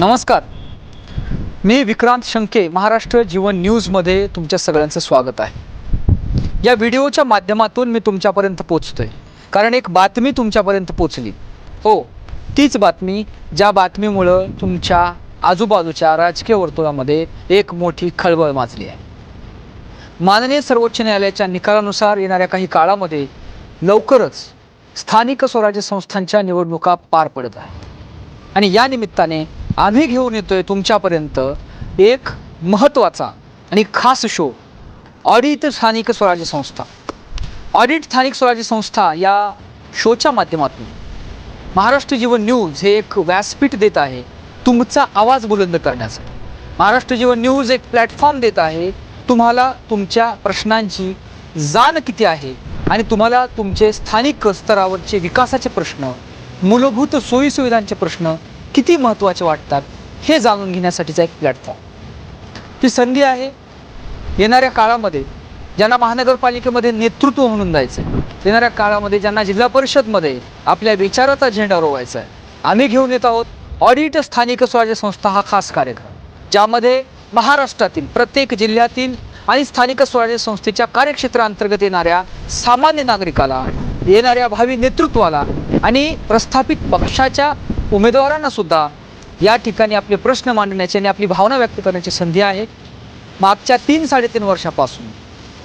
नमस्कार. मी विक्रांत शंके महाराष्ट्र जीवन न्यूजमध्ये तुमच्या सगळ्यांचं स्वागत आहे. या व्हिडिओच्या माध्यमातून मी तुमच्यापर्यंत पोचतो आहे कारण एक बातमी तुमच्यापर्यंत पोचली हो तीच बातमी ज्या बातमीमुळं तुमच्या आजूबाजूच्या राजकीय वर्तुळामध्ये एक मोठी खळबळ माजली आहे. माननीय सर्वोच्च न्यायालयाच्या निकालानुसार येणाऱ्या काही काळामध्ये लवकरच स्थानिक स्वराज्य संस्थांच्या निवडणुका पार पडत आहेत. आणि या निमित्ताने आम्ही घेऊन येतो आहे तुमच्यापर्यंत एक महत्त्वाचा आणि खास शो ऑडिट स्थानिक स्वराज्य संस्था ऑडिट स्थानिक स्वराज्य संस्था या शोच्या माध्यमातून महाराष्ट्र जीवन न्यूज हे एक व्यासपीठ देत आहे तुमचा आवाज बुलंद करण्यासाठी. महाराष्ट्र जीवन न्यूज एक प्लॅटफॉर्म देत आहे तुम्हाला तुमच्या प्रश्नांची जाण किती आहे आणि तुम्हाला तुमचे स्थानिक स्तरावरचे विकासाचे प्रश्न मूलभूत सोयीसुविधांचे प्रश्न किती महत्त्वाचे वाटतात हे जाणून घेण्यासाठीचा एक प्लॅटफॉर्म. ती संधी आहे येणाऱ्या काळामध्ये ज्यांना महानगरपालिकेमध्ये नेतृत्व म्हणून जायचं आहे येणाऱ्या काळामध्ये ज्यांना जिल्हा परिषदमध्ये आपल्या विचाराचा झेंडा रोवायचा आहे आम्ही घेऊन येत आहोत ऑडिट स्थानिक स्वराज्य संस्था हा खास कार्यक्रम ज्यामध्ये महाराष्ट्रातील प्रत्येक जिल्ह्यातील आणि स्थानिक स्वराज्य संस्थेच्या कार्यक्षेत्राअंतर्गत येणाऱ्या सामान्य नागरिकाला येणाऱ्या भावी नेतृत्वाला आणि प्रस्थापित पक्षाच्या उमेदवारांना सुद्धा या ठिकाणी आपले प्रश्न मांडण्याची आणि आपली भावना व्यक्त करण्याची संधी आहे. मागच्या तीन साडेतीन वर्षापासून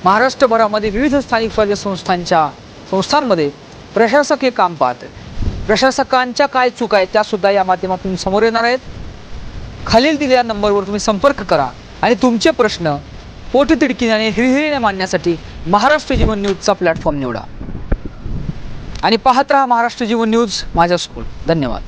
महाराष्ट्रभरामध्ये विविध स्थानिक स्वराज्य संस्थांच्या संस्थांमध्ये प्रशासक हे काम पाहत आहेत प्रशासकांच्या काय चुका आहेत त्यासुद्धा या माध्यमातून समोर येणार आहेत. खालील दिलेल्या नंबरवर तुम्ही संपर्क करा आणि तुमचे प्रश्न पोटतिडकीने आणि हिरहिरीने मांडण्यासाठी महाराष्ट्र जीवन न्यूजचा प्लॅटफॉर्म निवडा. आणि पाहत राहा महाराष्ट्र जीवन न्यूज माझ्या स्कूल धन्यवाद.